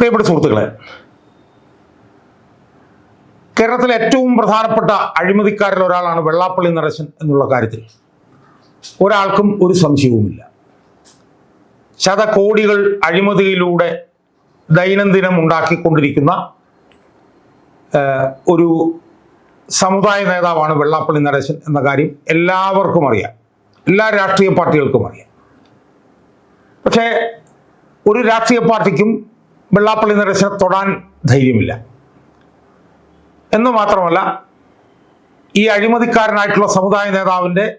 പ്രിയപ്പെട്ട സുഹൃത്തുക്കളെ കേരളത്തിലെ ഏറ്റവും പ്രധാനപ്പെട്ട അഴിമതിക്കാരിൽ ഒരാളാണ് വെള്ളാപ്പള്ളി നരശൻ എന്നുള്ള കാര്യത്തിൽ ഒരാൾക്കും ഒരു സംശയവുമില്ല. ശതകോടികൾ അഴിമതിയിലൂടെ ദൈനംദിനം ഉണ്ടാക്കിക്കൊണ്ടിരിക്കുന്ന ഒരു സമുദായ നേതാവാണ് വെള്ളാപ്പള്ളി നടേശൻ എന്ന കാര്യം എല്ലാവർക്കും അറിയാം. എല്ലാ രാഷ്ട്രീയ പാർട്ടികൾക്കും അറിയാം. പക്ഷേ ഒരു രാഷ്ട്രീയ പാർട്ടിക്കും വെള്ളാപ്പള്ളി നരേശനെ തൊടാൻ ധൈര്യമില്ല. എന്ന് മാത്രമല്ല ഈ അഴിമതിക്കാരനായിട്ടുള്ള സമുദായ നേതാവിന്റെ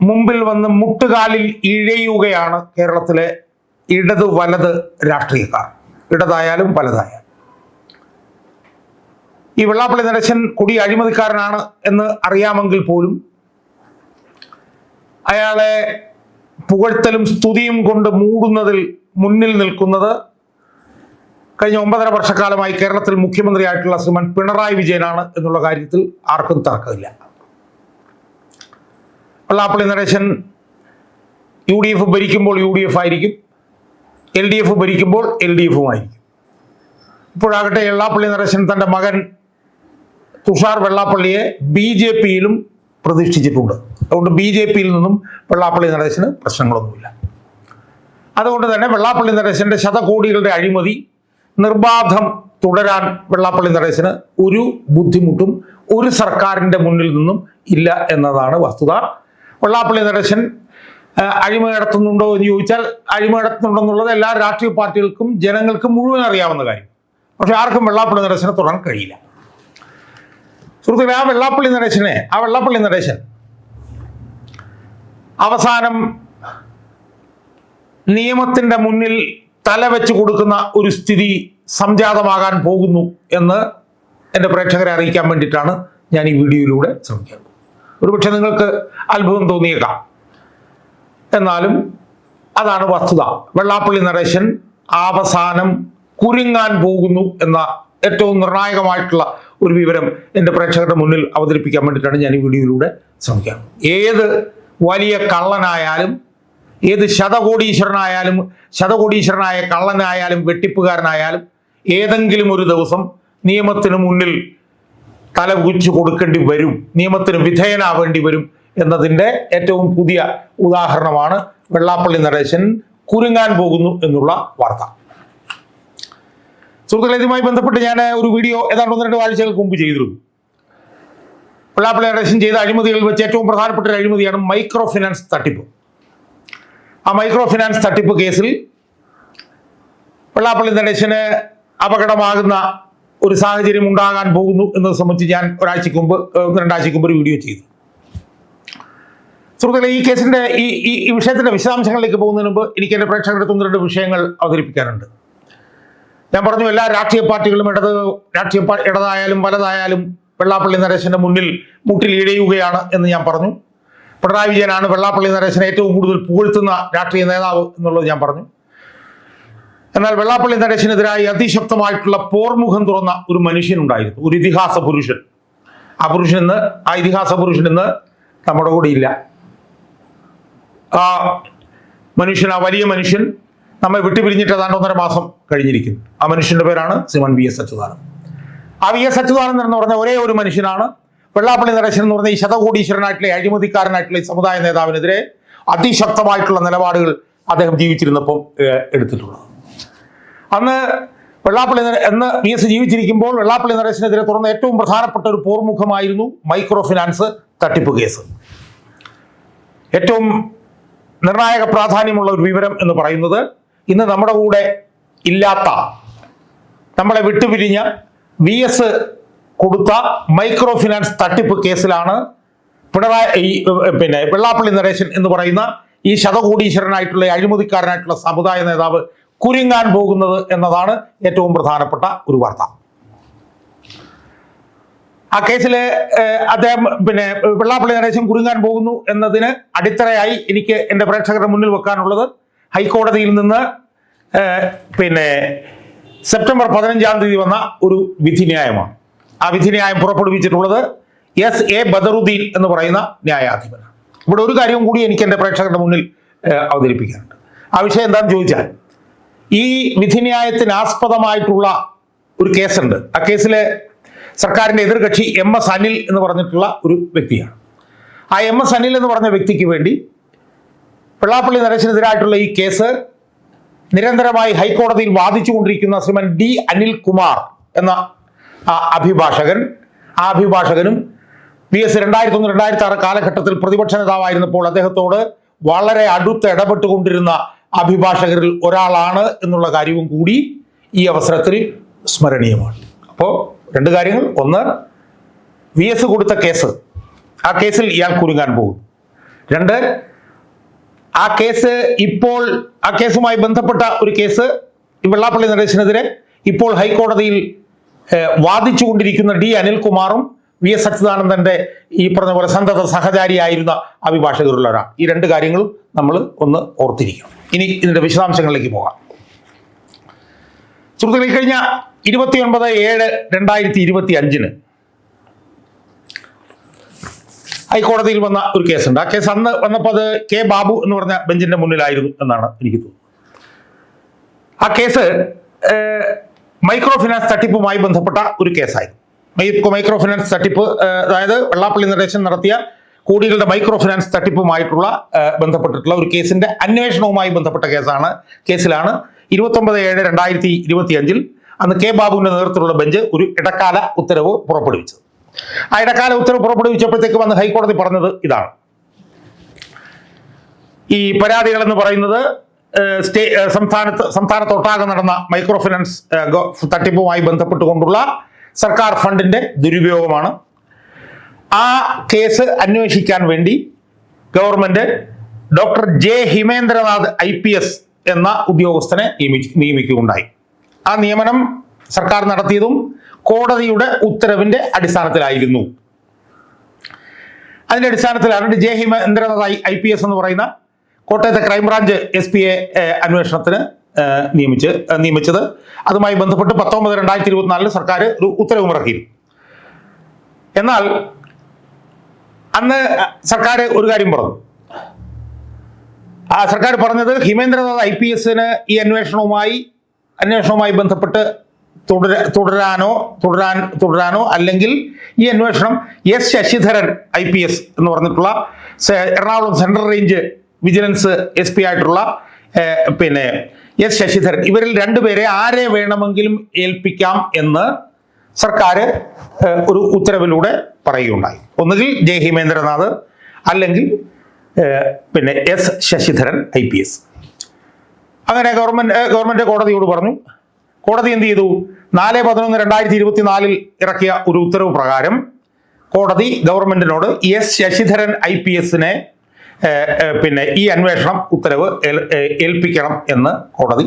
മുമ്പിൽ വന്ന് മുട്ടുകാലിൽ ഇഴയുകയാണ് കേരളത്തിലെ ഇടത് വലത് രാഷ്ട്രീയക്കാർ. ഇടതായാലും വലതായാലും. ഈ വെള്ളാപ്പള്ളി നരശൻ കുടി അഴിമതിക്കാരനാണ് എന്ന് അറിയാമെങ്കിൽ പോലും അയാളെ പുകഴ്ത്തലും സ്തുതിയും കൊണ്ട് മൂടുന്നതിൽ മുന്നിൽ നിൽക്കുന്നത് കഴിഞ്ഞ ഒമ്പതര വർഷക്കാലമായി കേരളത്തിൽ മുഖ്യമന്ത്രിയായിട്ടുള്ള ശ്രീമാൻ പിണറായി വിജയനാണ് എന്നുള്ള കാര്യത്തിൽ ആർക്കും തർക്കമില്ല. Vellappally Naresan U D F ഭരിക്കുമ്പോൾ യു ഡി എഫ് ആയിരിക്കും എൽ ഡി എഫ് ഭരിക്കുമ്പോൾ എൽ ഡി എഫും ആയിരിക്കും. ഇപ്പോഴാകട്ടെ വെള്ളാപ്പള്ളി നരേശൻ തന്റെ മകൻ തുഷാർ വെള്ളാപ്പള്ളിയെ ബി ജെ പിയിലും പ്രതീക്ഷിച്ചിട്ടുണ്ട് അതുകൊണ്ട് ബി ജെ പിയിൽ നിന്നും വെള്ളാപ്പള്ളി നടേശന് പ്രശ്നങ്ങളൊന്നുമില്ല. അതുകൊണ്ട് തന്നെ വെള്ളാപ്പള്ളി നരേശന്റെ ശതകോടികളുടെ അഴിമതി നിർബാധം തുടരാൻ വെള്ളാപ്പള്ളി നരേശന് ഒരു ബുദ്ധിമുട്ടും ഒരു സർക്കാരിന്റെ മുന്നിൽ നിന്നും ഇല്ല എന്നതാണ് വസ്തുത. വെള്ളാപ്പള്ളി നടേശൻ അഴിമ നടത്തുന്നുണ്ടോ എന്ന് ചോദിച്ചാൽ അഴിമ നടത്തുന്നുണ്ടെന്നുള്ളത് എല്ലാ രാഷ്ട്രീയ പാർട്ടികൾക്കും ജനങ്ങൾക്കും മുഴുവൻ അറിയാവുന്ന കാര്യം. പക്ഷെ ആർക്കും വെള്ളാപ്പള്ളി നടേശനെ തുടരാൻ കഴിയില്ല. സുഹൃത്തുക്കളെ ആ വെള്ളാപ്പള്ളി നടേശനെ ആ വെള്ളാപ്പള്ളി നരേശൻ അവസാനം നിയമത്തിന്റെ മുന്നിൽ തലവെച്ച് കൊടുക്കുന്ന ഒരു സ്ഥിതി സംജാതമാകാൻ പോകുന്നു എന്ന് എന്റെ പ്രേക്ഷകരെ അറിയിക്കാൻ വേണ്ടിയിട്ടാണ് ഞാൻ ഈ വീഡിയോയിലൂടെ ശ്രമിക്കുന്നത്. ഒരുപക്ഷെ നിങ്ങൾക്ക് അത്ഭുതം തോന്നിയേക്കാം. എന്നാലും അതാണ് വസ്തുത. വെള്ളാപ്പള്ളി നരേശൻ അവസാനം കുരുങ്ങാൻ പോകുന്നു എന്ന ഏറ്റവും നിർണായകമായിട്ടുള്ള ഒരു വിവരം എന്റെ പ്രേക്ഷകരുടെ മുന്നിൽ അവതരിപ്പിക്കാൻ വേണ്ടിയിട്ടാണ് ഞാൻ ഈ വീഡിയോയിലൂടെ ശ്രമിക്കുന്നത്. ഏത് വലിയ കള്ളനായാലും ഏത് ശതകോടീശ്വരനായാലും ശതകോടീശ്വരനായ കള്ളനായാലും വെട്ടിപ്പുകാരനായാലും ഏതെങ്കിലും ഒരു ദിവസം നിയമത്തിന് മുന്നിൽ തല കുച്ചു കൊടുക്കേണ്ടി വരും നിയമത്തിന് വിധേയനാവേണ്ടി വരും എന്നതിന്റെ ഏറ്റവും പുതിയ ഉദാഹരണമാണ് വെള്ളാപ്പള്ളി നരേശൻ കുരുങ്ങാൻ പോകുന്നു എന്നുള്ള വാർത്ത. സുഹൃത്തുക്കളെ ഇതുമായി ബന്ധപ്പെട്ട് ഞാൻ ഒരു വീഡിയോ ഏതാണ്ട് ഒന്ന് രണ്ട് ആഴ്ചകൾക്ക് മുമ്പ് ചെയ്തിരുന്നു. വെള്ളാപ്പള്ളി നരേശൻ ചെയ്ത അഴിമതികളിൽ വെച്ച് ഏറ്റവും പ്രധാനപ്പെട്ട ഒരു അഴിമതിയാണ് മൈക്രോ ഫിനാൻസ് തട്ടിപ്പ്. ആ മൈക്രോ ഫിനാൻസ് തട്ടിപ്പ് കേസിൽ വെള്ളാപ്പള്ളി നടേശന് അപകടമാകുന്ന ഒരു സാഹചര്യം ഉണ്ടാകാൻ പോകുന്നു എന്നത് സംബന്ധിച്ച് ഞാൻ ഒരാഴ്ചക്ക് മുമ്പ് രണ്ടാഴ്ചക്ക് മുമ്പ് ഒരു വീഡിയോ ചെയ്തു. സുഹൃത്തുക്കളെ ഈ കേസിന്റെ ഈ ഈ വിഷയത്തിന്റെ വിശദാംശങ്ങളിലേക്ക് പോകുന്നതിന് മുമ്പ് എനിക്ക് എന്റെ പ്രേക്ഷകരുടെ ഒന്ന് രണ്ട് വിഷയങ്ങൾ അവതരിപ്പിക്കാനുണ്ട്. ഞാൻ പറഞ്ഞു എല്ലാ രാഷ്ട്രീയ പാർട്ടികളും ഇടത് രാഷ്ട്രീയ ഇടതായാലും വലതായാലും വെള്ളാപ്പള്ളി നരേശന്റെ മുന്നിൽ മുട്ടിൽ ഇഴയുകയാണ് എന്ന് ഞാൻ പറഞ്ഞു. പിണറായി വിജയനാണ് വെള്ളാപ്പള്ളി നരേശനെ ഏറ്റവും കൂടുതൽ പുകഴ്ത്തുന്ന രാഷ്ട്രീയ നേതാവ് എന്നുള്ളത് ഞാൻ പറഞ്ഞു. എന്നാൽ വെള്ളാപ്പള്ളി നരേശനെതിരായി അതിശക്തമായിട്ടുള്ള പോർമുഖം തുറന്ന ഒരു മനുഷ്യനുണ്ടായിരുന്നു ഒരു ഇതിഹാസ പുരുഷൻ. ആ പുരുഷൻ ഇന്ന് ആ ഇതിഹാസ പുരുഷൻ ഇന്ന് നമ്മുടെ കൂടെ ഇല്ല. ആ മനുഷ്യൻ ആ വലിയ മനുഷ്യൻ നമ്മെ വിട്ടുപിരിഞ്ഞിട്ട് ഏതാണ്ട് ഒന്നര മാസം കഴിഞ്ഞിരിക്കുന്നു. ആ മനുഷ്യന്റെ പേരാണ് സിമൻ വി എസ് അച്യുതാനന്ദൻ. ആ വി എസ് അച്യുതാനന്ദൻ എന്ന് പറഞ്ഞ ഒരേ ഒരു മനുഷ്യനാണ്. വെള്ളാപ്പള്ളി നരേശൻ എന്ന് പറഞ്ഞ ഈ ശതകോടീശ്വരനായിട്ടുള്ള അഴിമതിക്കാരനായിട്ടുള്ള ഈ സമുദായ നേതാവിനെതിരെ അതിശക്തമായിട്ടുള്ള നിലപാടുകൾ അദ്ദേഹം ജീവിച്ചിരുന്നപ്പം എടുത്തിട്ടുള്ളത്. അന്ന് വെള്ളാപ്പള്ളി എന്ന് വി എസ് ജീവിച്ചിരിക്കുമ്പോൾ വെള്ളാപ്പള്ളി നരേശനെതിരെ തുറന്ന ഏറ്റവും പ്രധാനപ്പെട്ട ഒരു പോർമുഖമായിരുന്നു മൈക്രോ ഫിനാൻസ് തട്ടിപ്പ് കേസ്. ഏറ്റവും നിർണായക പ്രാധാന്യമുള്ള ഒരു വിവരം എന്ന് പറയുന്നത് ഇന്ന് നമ്മുടെ കൂടെ ഇല്ലാത്ത നമ്മളെ വിട്ടുപിരിഞ്ഞ വി എസ് കൊടുത്ത മൈക്രോ ഫിനാൻസ് തട്ടിപ്പ് കേസിലാണ് പിണറായി പിന്നെ വെള്ളാപ്പള്ളി നരേശൻ എന്ന് പറയുന്ന ഈ ശതകോടീശ്വരനായിട്ടുള്ള അഴിമതിക്കാരനായിട്ടുള്ള സമുദായ നേതാവ് കുരുങ്ങാൻ പോകുന്നത് എന്നതാണ് ഏറ്റവും പ്രധാനപ്പെട്ട ഒരു വാർത്ത. ആ ഏഹ്, അദ്ദേഹം പിന്നെ വെള്ളാപ്പള്ളി നരേശൻ കുരുങ്ങാൻ പോകുന്നു എന്നതിന് അടിത്തറയായി എനിക്ക് എന്റെ പ്രേക്ഷകരുടെ മുന്നിൽ വെക്കാനുള്ളത് ഹൈക്കോടതിയിൽ നിന്ന് പിന്നെ സെപ്റ്റംബർ പതിനഞ്ചാം തീയതി വന്ന ഒരു വിധിന്യായമാണ്. ആ വിധിന്യായം പുറപ്പെടുവിച്ചിട്ടുള്ളത് എസ് എ ബദറുദ്ദീൻ എന്ന് പറയുന്ന ന്യായാധിപനാണ്. ഇവിടെ ഒരു കാര്യം കൂടി എനിക്ക് എന്റെ പ്രേക്ഷകരുടെ മുന്നിൽ അവതരിപ്പിക്കാനുണ്ട്. ആ വിഷയം എന്താണെന്ന് ചോദിച്ചാൽ ഈ വിധിന്യായത്തിന് ആസ്പദമായിട്ടുള്ള ഒരു കേസുണ്ട്. ആ കേസിൽ സർക്കാരിന്റെ എതിർകക്ഷി എം എസ് അനിൽ എന്ന് പറഞ്ഞിട്ടുള്ള ഒരു വ്യക്തിയാണ്. ആ എം എസ് അനിൽ എന്ന് പറഞ്ഞ വ്യക്തിക്ക് വേണ്ടി വെള്ളാപ്പള്ളി നരേശനെതിരായിട്ടുള്ള ഈ കേസ് നിരന്തരമായി ഹൈക്കോടതിയിൽ വാദിച്ചുകൊണ്ടിരിക്കുന്ന ശ്രീമൻ ഡി അനിൽകുമാർ എന്ന അഭിഭാഷകൻ ആ അഭിഭാഷകനും പി എസ് രണ്ടായിരത്തി ഒന്ന് രണ്ടായിരത്തി ആറ് കാലഘട്ടത്തിൽ പ്രതിപക്ഷ നേതാവായിരുന്നപ്പോൾ അദ്ദേഹത്തോട് വളരെ അടുത്ത് ഇടപെട്ടുകൊണ്ടിരുന്ന അഭിഭാഷകരിൽ ഒരാളാണ് എന്നുള്ള കാര്യവും കൂടി ഈ അവസരത്തിൽ സ്മരണീയമാണ്. അപ്പോൾ രണ്ട് കാര്യങ്ങൾ. ഒന്ന് വി എസ് കൊടുത്ത കേസ്. ആ കേസിൽ ഇയാൾ കുരുങ്ങാൻ പോകും രണ്ട് ആ കേസ് ഇപ്പോൾ ആ കേസുമായി ബന്ധപ്പെട്ട ഒരു കേസ് വെള്ളാപ്പള്ളി നടേശനെതിരെ ഇപ്പോൾ ഹൈക്കോടതിയിൽ വാദിച്ചുകൊണ്ടിരിക്കുന്ന ഡി അനിൽകുമാറും വി എസ് അച്യുതാനന്ദന്റെ ഈ പറഞ്ഞ പോലെ സന്തത സഹചാരിയായിരുന്ന അഭിഭാഷകരുള്ള ഒരാൾ ഈ രണ്ട് കാര്യങ്ങളും നമ്മൾ ഒന്ന് ഓർത്തിരിക്കണം. ഇനി ഇതിന്റെ വിശദാംശങ്ങളിലേക്ക് പോകാം. സുഹൃത്തുക്കളെ കഴിഞ്ഞ ഇരുപത്തിയൊൻപത് ഏഴ് രണ്ടായിരത്തി ഇരുപത്തി അഞ്ചിന് ഹൈക്കോടതിയിൽ വന്ന ഒരു കേസുണ്ട്. ആ കേസ് അന്ന് വന്നപ്പോൾ അത് കെ ബാബു എന്ന് പറഞ്ഞ ബെഞ്ചിന്റെ മുന്നിലായിരുന്നു എന്നാണ് എനിക്ക് തോന്നുന്നത്. ആ കേസ് മൈക്രോ ഫിനാൻസ് തട്ടിപ്പുമായി ബന്ധപ്പെട്ട ഒരു കേസായിരുന്നു. മൈക്രോ ഫിനാൻസ് തട്ടിപ്പ് അതായത് വെള്ളാപ്പള്ളി നടേശൻ നടത്തിയ കോടികളുടെ മൈക്രോ ഫിനാൻസ് തട്ടിപ്പുമായിട്ടുള്ള ബന്ധപ്പെട്ടിട്ടുള്ള ഒരു കേസിന്റെ അന്വേഷണവുമായി ബന്ധപ്പെട്ട കേസാണ് കേസിലാണ് ഇരുപത്തൊമ്പത് ഏഴ് രണ്ടായിരത്തി ഇരുപത്തി അഞ്ചിൽ അന്ന് കെ ബാബുവിന്റെ നേതൃത്വത്തിലുള്ള ബെഞ്ച് ഒരു ഇടക്കാല ഉത്തരവ് പുറപ്പെടുവിച്ചത്. ആ ഇടക്കാല ഉത്തരവ് പുറപ്പെടുവിച്ചപ്പോഴത്തേക്ക് വന്ന് ഹൈക്കോടതി പറഞ്ഞത് ഇതാണ്. ഈ പരാതികൾ എന്ന് പറയുന്നത് സ്റ്റേ സംസ്ഥാനത്ത് സംസ്ഥാനത്തൊട്ടാകെ നടന്ന മൈക്രോ ഫിനാൻസ് തട്ടിപ്പുമായി ബന്ധപ്പെട്ടുകൊണ്ടുള്ള സർക്കാർ ഫണ്ടിന്റെ ദുരുപയോഗമാണ്. ആ കേസ് അന്വേഷിക്കാൻ വേണ്ടി government doctor J Himendranath I P S എന്ന ഉദ്യോഗസ്ഥനെ നിയമിക്കുകയുണ്ടായി. ആ നിയമനം സർക്കാർ നടത്തിയതും കോടതിയുടെ ഉത്തരവിന്റെ അടിസ്ഥാനത്തിലായിരുന്നു. അതിന്റെ അടിസ്ഥാനത്തിലാണ് J Himendranath I P S എന്ന് പറയുന്ന കോട്ടയത്തെ ക്രൈംബ്രാഞ്ച് എസ് പി എ അന്വേഷണത്തിന് നിയമിച്ച് നിയമിച്ചത്. അതുമായി ബന്ധപ്പെട്ട് പത്തൊമ്പത് രണ്ടായിരത്തി ഇരുപത്തിനാലിൽ സർക്കാർ ഒരു ഉത്തരവും ഇറക്കിയിരുന്നു എന്നാൽ അന്ന് സർക്കാർ ഒരു കാര്യം പറഞ്ഞു. ആ സർക്കാർ പറഞ്ഞത് ഹിമേന്ദ്രനാഥ് ഐ പി എസിന് ഈ അന്വേഷണവുമായി അന്വേഷണവുമായി ബന്ധപ്പെട്ട് തുടര തുടരാനോ തുടരാൻ തുടരാനോ അല്ലെങ്കിൽ ഈ അന്വേഷണം S Sasidharan I P S എന്ന് പറഞ്ഞിട്ടുള്ള Ernakulam central range vigilance S P ആയിട്ടുള്ള പിന്നെ എസ് ശശിധരൻ. ഇവരിൽ രണ്ടുപേരെ ആരെ വേണമെങ്കിലും ഏൽപ്പിക്കാം എന്ന് സർക്കാർ ഒരു ഉത്തരവിലൂടെ പറയുകയുണ്ടായി. ഒന്നുകിൽ ജെ ഹിമേന്ദ്രനാഥ് അല്ലെങ്കിൽ പിന്നെ S Sasidharan I P S. അങ്ങനെ ഗവൺമെന്റ് ഗവൺമെന്റ് കോടതിയോട് പറഞ്ഞു കോടതി എന്ത് ചെയ്തു നാല് പതിനൊന്ന് രണ്ടായിരത്തി ഇരുപത്തിനാലിൽ ഇറക്കിയ ഒരു ഉത്തരവ് പ്രകാരം കോടതി ഗവൺമെന്റിനോട് എസ് ശശിധരൻ ഐ പി എസിനെ പിന്നെ ഈ അന്വേഷണം ഉത്തരവ് ഏൽപ്പിക്കണം എന്ന് കോടതി.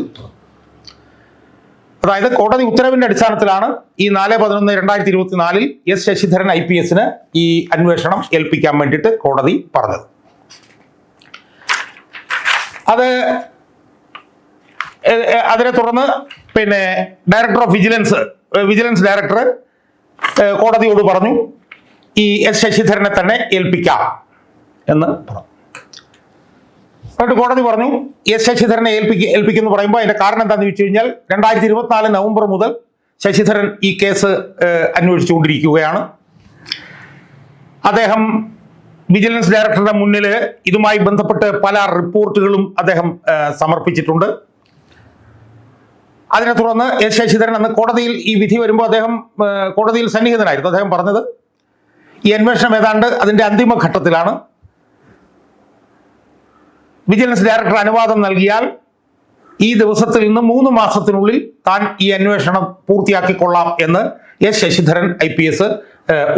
അതായത് കോടതി ഉത്തരവിന്റെ അടിസ്ഥാനത്തിലാണ് ഈ നാല് പതിനൊന്ന് രണ്ടായിരത്തി ഇരുപത്തിനാലിൽ എസ് ശശിധരൻ ഐ പി എസിന് ഈ അന്വേഷണം ഏൽപ്പിക്കാൻ വേണ്ടിയിട്ട് കോടതി പറഞ്ഞത് അത് അതിനെ തുടർന്ന് പിന്നെ director of vigilance vigilance director കോടതിയോട് പറഞ്ഞു ഈ എസ് ശശിധരനെ തന്നെ ഏൽപ്പിക്കാം എന്ന് പറഞ്ഞു. എന്നിട്ട് കോടതി പറഞ്ഞു എസ് ശശിധരനെ ഏൽപ്പിക്ക ഏൽപ്പിക്കുന്നു പറയുമ്പോൾ അതിന്റെ കാരണം എന്താണെന്ന് ചോദിച്ചു കഴിഞ്ഞാൽ രണ്ടായിരത്തി ഇരുപത്തിനാല് നവംബർ മുതൽ ശശിധരൻ ഈ കേസ് അന്വേഷിച്ചുകൊണ്ടിരിക്കുകയാണ്. അദ്ദേഹം വിജിലൻസ് ഡയറക്ടറുടെ മുന്നിൽ ഇതുമായി ബന്ധപ്പെട്ട് പല റിപ്പോർട്ടുകളും അദ്ദേഹം സമർപ്പിച്ചിട്ടുണ്ട്. അതിനെ തുടർന്ന് എസ് ശശിധരൻ അന്ന് കോടതിയിൽ ഈ വിധി വരുമ്പോൾ അദ്ദേഹം കോടതിയിൽ സന്നിഹിതനായിരുന്നു. അദ്ദേഹം പറഞ്ഞത് ഈ അന്വേഷണം ഏതാണ്ട് അതിന്റെ അന്തിമഘട്ടത്തിലാണ് വിജിലൻസ് ഡയറക്ടർ അനുവാദം നൽകിയാൽ ഈ ദിവസത്തിൽ നിന്ന് മൂന്ന് മാസത്തിനുള്ളിൽ താൻ ഈ അന്വേഷണം പൂർത്തിയാക്കിക്കൊള്ളാം എന്ന് S Sasidharan I P S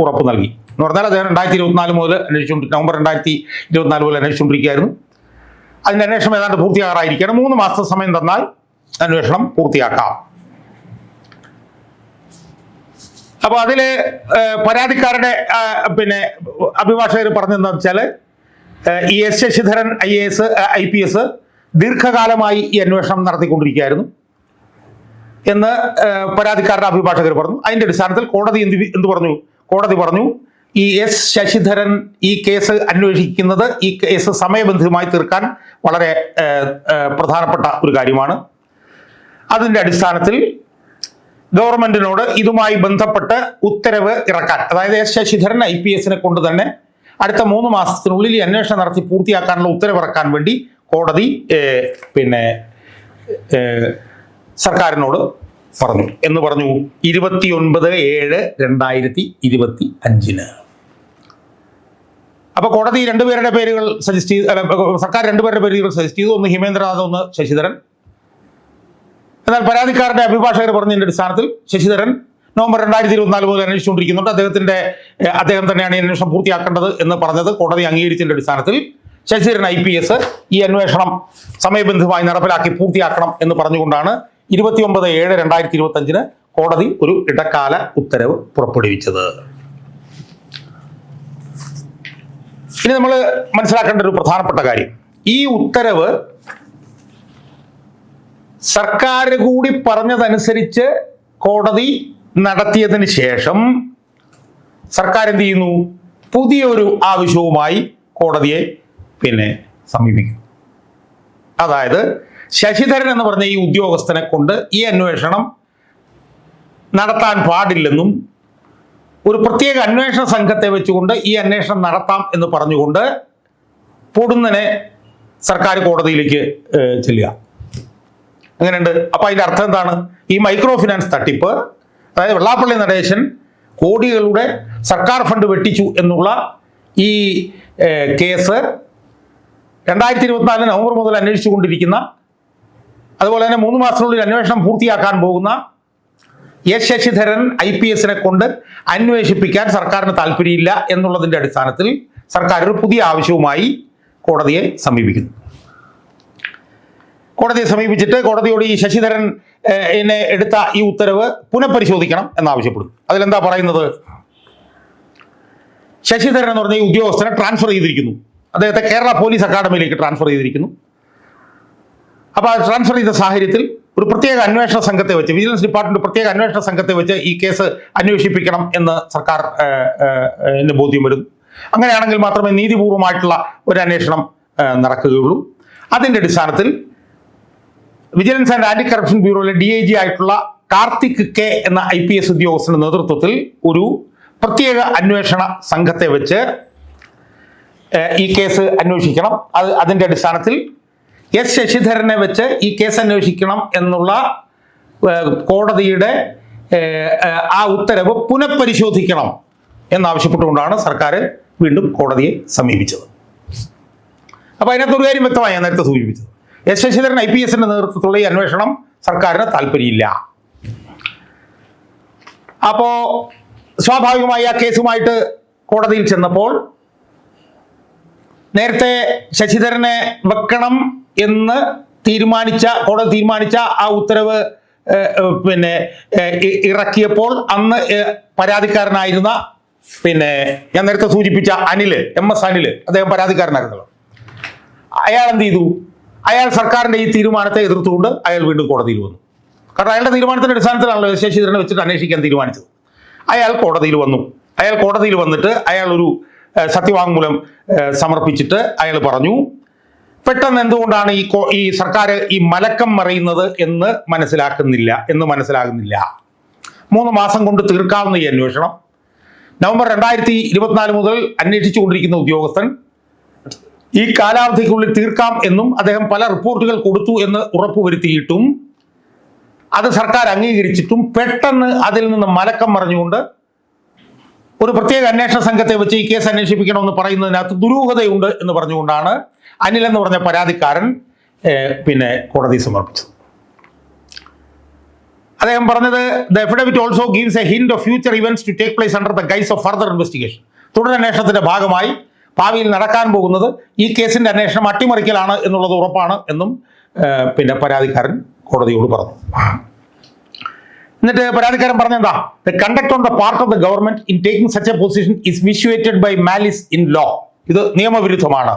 ഉറപ്പ് നൽകി. എന്ന് പറഞ്ഞാൽ അദ്ദേഹം രണ്ടായിരത്തി ഇരുപത്തിനാല് മുതൽ അന്വേഷിച്ചുകൊണ്ട് നവംബർ രണ്ടായിരത്തി ഇരുപത്തിനാല് മുതൽ അന്വേഷിച്ചുകൊണ്ടിരിക്കുകയായിരുന്നു. അതിന്റെ അന്വേഷണം ഏതാണ്ട് പൂർത്തിയാകാറായിരിക്കണം മൂന്ന് മാസത്തെ സമയം തന്നാൽ അന്വേഷണം പൂർത്തിയാക്കാം. അപ്പൊ അതിൽ പരാതിക്കാരുടെ പിന്നെ അഭിഭാഷകർ പറഞ്ഞതെന്ന് വെച്ചാൽ E S Sasidharan I A S I P S ദീർഘകാലമായി ഈ അന്വേഷണം നടത്തിക്കൊണ്ടിരിക്കുകയായിരുന്നു എന്ന് പരാതിക്കാരുടെ അഭിഭാഷകർ പറഞ്ഞു. അതിന്റെ അടിസ്ഥാനത്തിൽ കോടതി എന്ത് എന്ത് പറഞ്ഞു? കോടതി പറഞ്ഞു ഈ എസ് ശശിധരൻ ഈ കേസ് അന്വേഷിക്കുന്നത് ഈ കേസ് സമയബന്ധിതമായി തീർക്കാൻ വളരെ പ്രധാനപ്പെട്ട ഒരു കാര്യമാണ്. അതിന്റെ അടിസ്ഥാനത്തിൽ ഗവൺമെന്റിനോട് ഇതുമായി ബന്ധപ്പെട്ട് ഉത്തരവ് ഇറക്കാൻ അതായത് എസ് ശശിധരൻ ഐ പി എസിനെ കൊണ്ട് തന്നെ അടുത്ത മൂന്ന് മാസത്തിനുള്ളിൽ അന്വേഷണം നടത്തി പൂർത്തിയാക്കാനുള്ള ഉത്തരവ് ഇറക്കാൻ വേണ്ടി കോടതി പിന്നെ സർക്കാരിനോട് പറഞ്ഞു. എന്ന് പറഞ്ഞു ഇരുപത്തിയൊൻപത് ഏഴ് രണ്ടായിരത്തി ഇരുപത്തി അഞ്ചിന്. അപ്പൊ കോടതി രണ്ടുപേരുടെ പേരുകൾ സജസ്റ്റ് ചെയ്ത് സർക്കാർ രണ്ടുപേരുടെ പേരുകൾ സജസ്റ്റ് ചെയ്തു. ഒന്ന് ഹിമേന്ദ്രനാഥ് ഒന്ന് ശശിധരൻ. എന്നാൽ പരാതിക്കാരന്റെ അഭിഭാഷകർ പറഞ്ഞതിന്റെ അടിസ്ഥാനത്തിൽ ശശിധരൻ നവംബർ രണ്ടായിരത്തി ഇരുപത്തിനാല് മുതൽ അന്വേഷിച്ചുകൊണ്ടിരിക്കുന്നുണ്ട്. അദ്ദേഹത്തിന്റെ അദ്ദേഹം തന്നെയാണ് ഈ അന്വേഷണം പൂർത്തിയാക്കേണ്ടത് എന്ന് പറഞ്ഞത് കോടതി അംഗീകരിച്ചതിന്റെ അടിസ്ഥാനത്തിൽ ശശിധരൻ ഐ പി എസ് ഈ അന്വേഷണം സമയബന്ധമായി നടപ്പിലാക്കി പൂർത്തിയാക്കണം എന്ന് പറഞ്ഞുകൊണ്ടാണ് ഇരുപത്തിയൊമ്പത് ഏഴ് രണ്ടായിരത്തി ഇരുപത്തി അഞ്ചിന് കോടതി ഒരു ഇടക്കാല ഉത്തരവ് പുറപ്പെടുവിച്ചത്. ഇനി നമ്മൾ മനസ്സിലാക്കേണ്ട ഒരു പ്രധാനപ്പെട്ട കാര്യം. ഈ ഉത്തരവ് സർക്കാർ കൂടി പറഞ്ഞതനുസരിച്ച് കോടതി നടത്തിയതിന് ശേഷം സർക്കാർ എന്ത് ചെയ്യുന്നു? പുതിയൊരു ആവശ്യവുമായി കോടതിയെ പിന്നെ സമീപിക്കും. അതായത് ശശിധരൻ എന്ന് പറഞ്ഞ ഈ ഉദ്യോഗസ്ഥനെ കൊണ്ട് ഈ അന്വേഷണം നടത്താൻ പാടില്ലെന്നും ഒരു പ്രത്യേക അന്വേഷണ സംഘത്തെ വെച്ചുകൊണ്ട് ഈ അന്വേഷണം നടത്താം എന്ന് പറഞ്ഞുകൊണ്ട് പൊടുന്നനെ സർക്കാർ കോടതിയിലേക്ക് ചെല്ലുക. അങ്ങനെയുണ്ട് അപ്പൊ അതിന്റെ അർത്ഥം എന്താണ്? ഈ മൈക്രോ ഫിനാൻസ് തട്ടിപ്പ് അതായത് വെള്ളാപ്പള്ളി നടേശൻ കോടികളുടെ സർക്കാർ ഫണ്ട് വെട്ടിച്ചു എന്നുള്ള ഈ കേസ് രണ്ടായിരത്തി ഇരുപത്തിനാല് നവംബർ മുതൽ അന്വേഷിച്ചുകൊണ്ടിരിക്കുന്ന അതുപോലെ തന്നെ മൂന്ന് മാസത്തിനുള്ളിൽ അന്വേഷണം പൂർത്തിയാക്കാൻ പോകുന്ന എസ് ശശിധരൻ ഐ പി എസിനെ കൊണ്ട് അന്വേഷിപ്പിക്കാൻ സർക്കാരിന് താല്പര്യമില്ല എന്നുള്ളതിന്റെ അടിസ്ഥാനത്തിൽ സർക്കാർ ഒരു പുതിയ ആവശ്യവുമായി കോടതിയെ സമീപിക്കുന്നു. കോടതിയെ സമീപിച്ചിട്ട് കോടതിയോട് ഈ ശശിധരൻ എന്നെ എടുത്ത ഈ ഉത്തരവ് പുനഃപരിശോധിക്കണം എന്നാവശ്യപ്പെടുന്നു. അതിലെന്താ പറയുന്നത്? ശശിധരൻ എന്ന് പറഞ്ഞ ഈ ഉദ്യോഗസ്ഥനെ ട്രാൻസ്ഫർ ചെയ്തിരിക്കുന്നു. അദ്ദേഹത്തെ കേരള പോലീസ് അക്കാദമിയിലേക്ക് ട്രാൻസ്ഫർ ചെയ്തിരിക്കുന്നു. അപ്പോൾ ആ ട്രാൻസ്ഫർ ചെയ്ത സാഹചര്യത്തിൽ ഒരു പ്രത്യേക അന്വേഷണ സംഘത്തെ വെച്ച് വിജിലൻസ് ഡിപ്പാർട്ട്മെന്റ് പ്രത്യേക അന്വേഷണ സംഘത്തെ വെച്ച് ഈ കേസ് അന്വേഷിപ്പിക്കണം എന്ന് സർക്കാർ ബോധ്യം വരുന്നു. അങ്ങനെയാണെങ്കിൽ മാത്രമേ നീതിപൂർവമായിട്ടുള്ള ഒരു അന്വേഷണം നടക്കുകയുള്ളൂ. അതിന്റെ അടിസ്ഥാനത്തിൽ വിജിലൻസ് ആൻഡ് ആന്റി കറപ്ഷൻ ബ്യൂറോയിലെ ഡി ഐ ജി ആയിട്ടുള്ള കാർത്തിക് കെ എന്ന ഐ പി എസ് ഉദ്യോഗസ്ഥന്റെ നേതൃത്വത്തിൽ ഒരു പ്രത്യേക അന്വേഷണ സംഘത്തെ വെച്ച് ഈ കേസ് അന്വേഷിക്കണം. അത് അതിന്റെ അടിസ്ഥാനത്തിൽ എസ് ശശിധരനെ വെച്ച് ഈ കേസ് അന്വേഷിക്കണം എന്നുള്ള കോടതിയുടെ ആ ഉത്തരവ് പുനഃപരിശോധിക്കണം എന്നാവശ്യപ്പെട്ടുകൊണ്ടാണ് സർക്കാർ വീണ്ടും കോടതിയെ സമീപിച്ചത്. അപ്പോൾ അതിനകത്ത് ഒരു കാര്യം വ്യക്തമായി ഞാൻ നേരത്തെ സൂചിപ്പിച്ചത് എസ് ശശിധരൻ ഐ പി എസിന്റെ നേതൃത്വത്തിലുള്ള ഈ അന്വേഷണം സർക്കാരിന് താല്പര്യമില്ല. അപ്പോ സ്വാഭാവികമായി ആ കേസുമായിട്ട് കോടതിയിൽ ചെന്നപ്പോൾ നേരത്തെ ശശിധരനെ വെക്കണം എന്ന് തീരുമാനിച്ച കോടതി തീരുമാനിച്ച ആ ഉത്തരവ് പിന്നെ ഇറക്കിയപ്പോൾ അന്ന് പരാതിക്കാരനായിരുന്ന പിന്നെ ഞാൻ നേരത്തെ സൂചിപ്പിച്ച അനിൽ എം എസ് അനിൽ അദ്ദേഹം പരാതിക്കാരനായിരുന്നല്ലോ. അയാൾ എന്ത് ചെയ്തു? അയാൾ സർക്കാരിന്റെ ഈ തീരുമാനത്തെ എതിർത്തുകൊണ്ട് അയാൾ വീണ്ടും കോടതിയിൽ വന്നു. കാരണം അയാളുടെ തീരുമാനത്തിന്റെ അടിസ്ഥാനത്തിലാണല്ലോ ശശിധരനെ വെച്ചിട്ട് അന്വേഷിക്കാൻ തീരുമാനിച്ചത്. അയാൾ കോടതിയിൽ വന്നു. അയാൾ കോടതിയിൽ വന്നിട്ട് അയാൾ ഒരു സത്യവാങ്മൂലം സമർപ്പിച്ചിട്ട് അയാൾ പറഞ്ഞു പെട്ടെന്ന് എന്തുകൊണ്ടാണ് ഈ ഈ സർക്കാർ ഈ മലക്കം മറയുന്നത് എന്ന് മനസ്സിലാക്കുന്നില്ല എന്ന് മനസ്സിലാകുന്നില്ല? മൂന്ന് മാസം കൊണ്ട് തീർക്കാവുന്ന ഈ അന്വേഷണം. നവംബർ രണ്ടായിരത്തി ഇരുപത്തിനാല് മുതൽ അന്വേഷിച്ചുകൊണ്ടിരിക്കുന്ന ഉദ്യോഗസ്ഥൻ ഈ കാലാവധിക്കുള്ളിൽ തീർക്കാം എന്നും അദ്ദേഹം പല റിപ്പോർട്ടുകൾ കൊടുത്തു എന്ന് ഉറപ്പുവരുത്തിയിട്ടും അത് സർക്കാർ അംഗീകരിച്ചിട്ടും പെട്ടെന്ന് അതിൽ നിന്ന് മലക്കം മറിഞ്ഞുകൊണ്ട് ഒരു പ്രത്യേക അന്വേഷണ സംഘത്തെ വെച്ച് ഈ കേസ് അന്വേഷിപ്പിക്കണമെന്ന് പറയുന്നതിനകത്ത് ദുരൂഹതയുണ്ട് എന്ന് പറഞ്ഞുകൊണ്ടാണ് അനിൽ എന്ന് പറഞ്ഞ പരാതിക്കാരൻ പിന്നെ കോടതി സമർപ്പിച്ചത്. അദ്ദേഹം പറഞ്ഞത് the affidavit also gives a hint of future events to take place under the guise of further investigation തുടരന്വേഷണത്തിന്റെ ഭാഗമായി ഭാവിയിൽ നടക്കാൻ പോകുന്നത് ഈ കേസിന്റെ അന്വേഷണം അട്ടിമറിക്കലാണ് എന്നുള്ളത് ഉറപ്പാണ് എന്നും പിന്നെ പരാതിക്കാരൻ കോടതിയോട് പറഞ്ഞു. എന്നിട്ട് പരാതിക്കാരൻ പറഞ്ഞെന്താ? The conduct on the part of the government in taking such a position is vitiated by malice in law ഇത് നിയമവിരുദ്ധമാണ്.